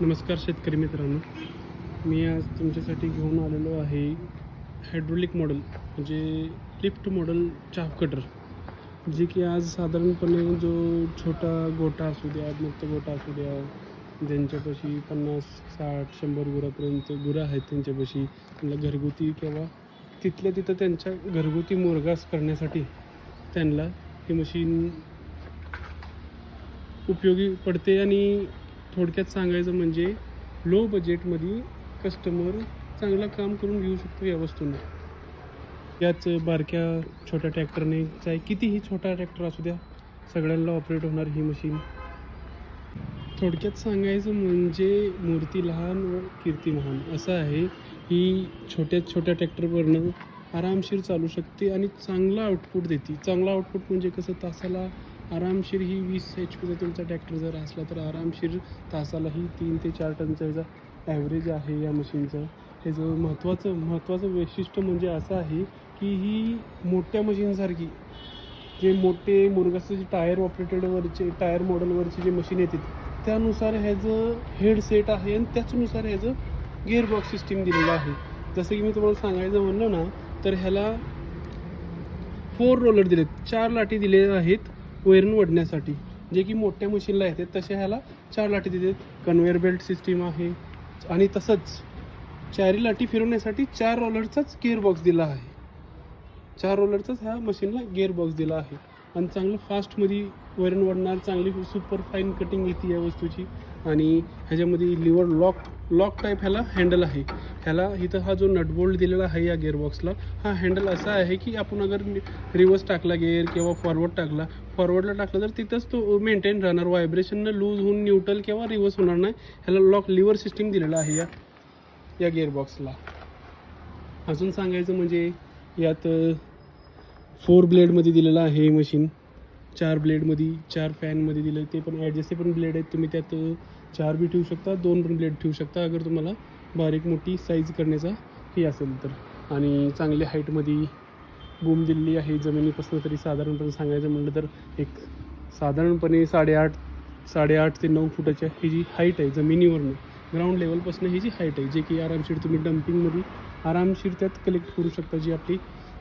नमस्कार शेतकरी मित्रांनो. मी आज तुमच्यासाठी घेऊन आलेलो आहे हायड्रोलिक मॉडेल म्हणजे लिफ्ट मॉडेल चाफ कटर जे की आज साधारणपणे जो छोटा गोटा असू द्या मुक्त गोटा असू द्या ज्यांच्यापाशी पन्नास साठ शंभर गुरापर्यंत गुरं आहेत त्यांच्यापाशी त्यांना घरगुती किंवा तिथल्या तिथं त्यांच्या घरगुती मुरगास करण्यासाठी त्यांना ही मशीन उपयोगी पडते आणि थोडक्यात सांगायचं म्हणजे लो बजेटमध्ये कस्टमर चांगलं काम करून घेऊ शकतो या वस्तूंना. याच बारक्या छोट्या ट्रॅक्टरने चाहे कितीही छोटा ट्रॅक्टर असू द्या सगळ्यांना ऑपरेट होणार ही मशीन थोडक्यात सांगायचं म्हणजे मूर्ती लहान व कीर्ती महान. असं आहे ही छोट्या छोट्या ट्रॅक्टरवरनं आरामशीर चालू शकते आणि चांगला आउटपुट देते. चांगला आउटपुट म्हणजे कसं? तासाला आरामशीर ही वीस एच पीचा तुमचा ट्रॅक्टर जर असला तर आरामशीर तासालाही तीन ते चार टनचा याचा ॲव्हरेज आहे या मशीनचं ह्याचं महत्त्वाचं महत्त्वाचं वैशिष्ट्य म्हणजे असं आहे की ही मोठ्या मशीनसारखी जे मोठे मुरगाचे टायर ऑपरेटेडवरचे टायर मॉडेलवरचे जे मशीन येतात त्यानुसार ह्याचं हेडसेट आहे आणि त्याचनुसार ह्याचं गिअरबॉक्स सिस्टीम दिलेलं आहे. जसं की मी तुम्हाला सांगायचं म्हणलं ना तर ह्याला फोर रोलर दिलेत चार लाटी दिलेल्या आहेत. वैरण ओढण्यासाठी. जे की मोठ्या मशीनला येतात तसे ह्याला चार लाटी देतात. कन्व्हेअर बेल्ट सिस्टीम आहे. आणि तसंच चारी लाटी फिरवण्यासाठी चार रोलरचाच गिअरबॉक्स दिला आहे. चार रोलरचाच ह्या मशीनला गिअरबॉक्स दिला आहे. आणि चांगलं फास्टमध्ये वरण वाढणार चांगली सुपर फाईन कटिंग येते या वस्तूची. आणि ह्याच्यामध्ये लिव्हर लॉक लॉक टाईप ह्याला? हँडल आहे. ह्याला इथं हा जो नटबोल्ट दिलेला आहे या गिअरबॉक्सला हा हँडल असा आहे की आपण अगर रिवर्स टाकला गेअर किंवा फॉरवर्ड टाकला फॉरवर्डला टाकला तर तिथंच तो मेंटेन राहणार. व्हायब्रेशननं लूज होऊन न्यूट्रल किंवा रिवर्स होणार नाही. ह्याला लॉक लिव्हर सिस्टीम दिलेला आहे या या गिअरबॉक्सला अजून सांगायचं म्हणजे यात फोर ब्लेडमध्ये दिलेलं आहे हे मशीन. चार ब्लेडमध्ये चार फॅनमध्ये दिलं ते पण ॲडजस्टेबल ब्लेड आहेत. तुम्ही त्यात चार बी ठेवू शकता दोन पण ब्लेड ठेवू शकता अगर तुम्हाला बारीक मोठी साईज करण्याचा हे असेल तर. आणि चांगल्या हाईटमध्ये बूम दिलेली आहे. जमिनीपासून तरी साधारणपणे सांगायचं म्हटलं तर एक साधारणपणे साडेआठ साडेआठ ते नऊ फुटाच्या ही जी हाईट आहे जमिनीवरनं ग्राउंड लेवलपासून ही जी हाईट आहे जे की आरामशीर तुम्ही डम्पिंगमध्ये आरामशीर त्यात कलेक्ट करू शकता जी आपली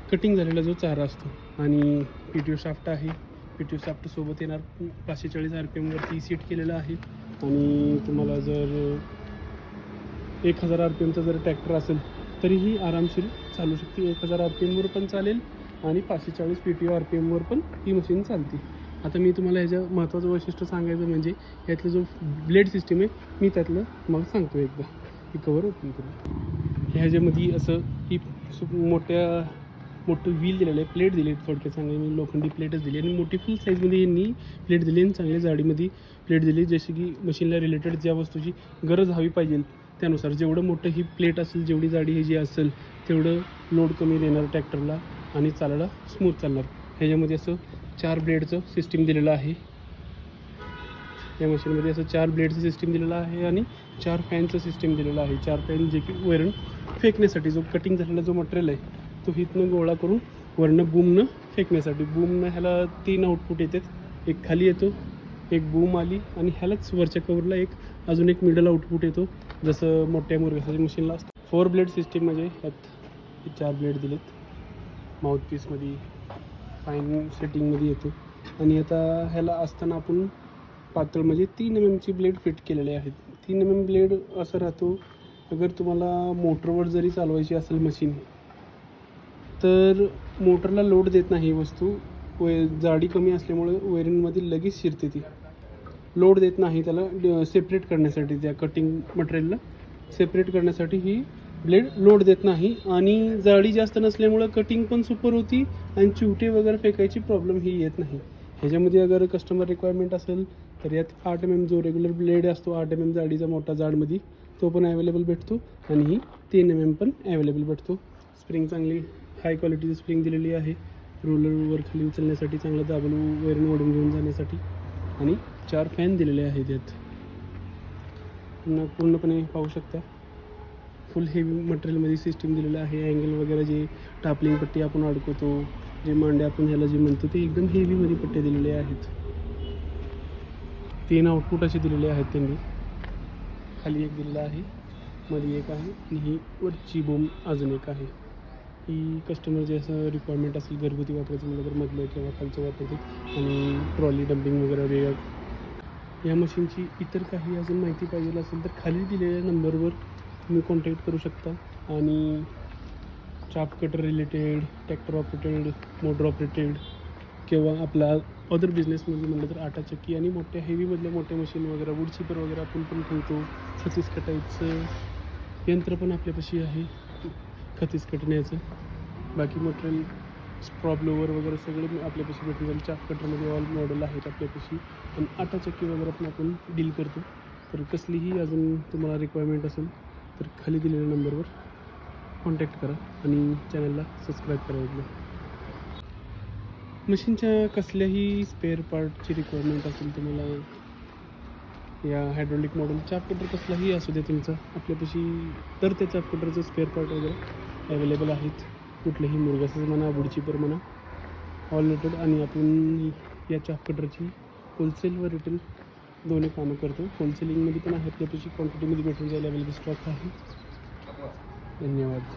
कटिंग झालेला जो चारा असतो आणि पी टी ओ शाफ्ट आहे. पी टी ओ शाफ्टसोबत येणार पाचशे चाळीस आर पी एमवरती सीट केलेलं आहे. आणि तुम्हाला जर एक हजार आर पी एमचा जर ट्रॅक्टर असेल तरीही आरामशीर चालू शकते. एक हजार आर पी एमवर पण चालेल आणि पाचशे चाळीस P T O R P एमवर पण ही मशीन चालते. आता मी तुम्हाला ह्याचं महत्त्वाचं वैशिष्ट्य सांगायचं म्हणजे यातलं जो ब्लेड सिस्टीम आहे मी त्यातलं मग सांगतो एकदा. ही कवर ओपन करू ह्याच्यामध्ये असं ही सु मोठ्या मोठं व्हील दिलेलं आहे प्लेट दिली थोडक्यात चांगले. मी लोखंडी प्लेटच दिली आणि मोठी फुल साईजमध्ये यांनी प्लेट दिली आणि चांगल्या जाडीमध्ये प्लेट दिली. जशी की मशीनला रिलेटेड ज्या वस्तूची गरज हवी पाहिजे त्यानुसार जेवढं मोठं ही प्लेट असेल जेवढी जाडी ही जी असेल तेवढं लोड कमी देणार ट्रॅक्टरला आणि चालायला स्मूथ चालणार. ह्याच्यामध्ये असं चार ब्लेडचं सिस्टीम दिलेलं आहे. या मशीनमध्ये असं चार ब्लेडचं सिस्टीम दिलेलं आहे आणि चार फॅनचं सिस्टीम दिलेलं आहे. चार फॅन जे की वैरण फेकण्यासाठी जो कटिंग झालेला जो मटेरियल आहे तो हिथनं गोळा करून वरनं बूमनं फेकण्यासाठी. बूमनं ह्याला तीन आउटपुट येतात. एक खाली येतो एक बूम आली आणि ह्यालाच वरच्या कवरला एक अजून एक मिडल आउटपुट येतो. जसं मोठ्या मुरघासाच्या मशीनला असतं. फोर ब्लेड सिस्टीम म्हणजे ह्यात चार ब्लेड दिलेत. माउथपीसमध्ये फाईन सेटिंगमध्ये येतो. आणि आता ह्याला असताना आपण पातळ म्हणजे तीन एम एमची ब्लेड फिट केलेले आहेत. तीन एम एम ब्लेड असं राहतो अगर तुम्हाला मोटरवर जरी चालवायची असेल मशीन तर मोटरला लोड देत नाही ही वस्तू. वे जाडी कमी असल्यामुळे वैरणमध्ये लगेच शिरते ती. लोड देत नाही त्याला सेपरेट करण्यासाठी त्या कटिंग मटेरियलला सेपरेट करण्यासाठी ही ब्लेड लोड देत नाही. आणि जाडी जास्त नसल्यामुळं कटिंग पण सुपर होती आणि चिवटे वगैरे फेकायची प्रॉब्लेम ही येत नाही. ह्याच्यामध्ये अगर कस्टमर रिक्वायरमेंट असेल तर यात आठ एम एम जो रेग्युलर ब्लेड असतो आठ एम एम जाडीचा मोठा जाडमध्ये तो पण अवेलेबल भेटतो. आणि ही तीन एम एम पण अवेलेबल भेटतो. स्प्रिंग चांगली हाय क्वालिटीची स्प्रिंग दिलेली आहे. रोलरवर खाली उचलण्यासाठी चांगलं दाबून वैरण ओढून घेऊन जाण्यासाठी. आणि चार फॅन दिलेले आहेत यात. पुन्हा पूर्णपणे पाहू शकता. फुल हेवी मटेरियलमध्ये सिस्टीम दिलेलं आहे. अँगल वगैरे जे टापलिंग पट्टी आपण अडकवतो जे मांडे आपण ह्याला जे म्हणतो ते एकदम हेवीमध्ये पट्टे दिलेले आहेत. तीन आउटपुट असे दिलेले आहेत त्यांनी. खाली एक दिलेला आहे. मध्ये एक आहे आणि ही वरची बोम अजून एक आहे. की कस्टमर जे असं रिक्वायरमेंट असेल घरगुती वापरायचं म्हटलं तर मधलं किंवा खालचं वापरते. आणि ट्रॉली डम्पिंग वगैरे वेगळं. या मशीनची इतर काही अजून माहिती पाहिजे असेल तर खाली दिलेल्या नंबरवर तुम्ही कॉन्टॅक्ट करू शकता. आणि chaff cutter related tractor operated motor operated किंवा आपला अदर बिझनेसमध्ये म्हटलं तर आटा चक्की आणि मोठ्या हेवीमधल्या मोठ्या मशीन वगैरे वूड चिपर वगैरे आपण पण ठेवतो. छत्तीस कटायचं यंत्र पण आपल्यापाशी आहे. खतीस न्यायचं बाकी मटेरियल स्प्रॉ लोवर वगैरे सगळे आपल्यापाशी भेटून जाईल. चाप कटरमध्ये ऑल मॉडेल आहेत आपल्यापाशी. पण आटा चक्की वगैरे पण आपण डील करतो. तर कसलीही अजून तुम्हाला रिक्वायरमेंट असेल तर खाली दिलेल्या नंबरवर कॉन्टॅक्ट करा आणि चॅनलला सबस्क्राईब करायचं मशीनच्या कसल्याही स्पेअर पार्टची रिक्वायरमेंट असेल तुम्हाला या हायड्रॉलिक मॉडेल चाप कटर कसलाही असू दे तुमचा आपल्यापाशी तर त्या चाप कटरचं स्पेअर पार्ट वगैरे अवेलेबल आहेत. कुठलंही मुरगाचं म्हणा बुडचीपर म्हणा ऑल रेटेड आणि आपण या चाप कटरची होलसेल व रिटेल दोन्ही कामं करतो. होलसेलिंगमध्ये पण आहेत. आपल्यापाशी क्वांटिटीमध्ये भेटून जाईल. अवेलेबल स्टॉक आहे. धन्यवाद.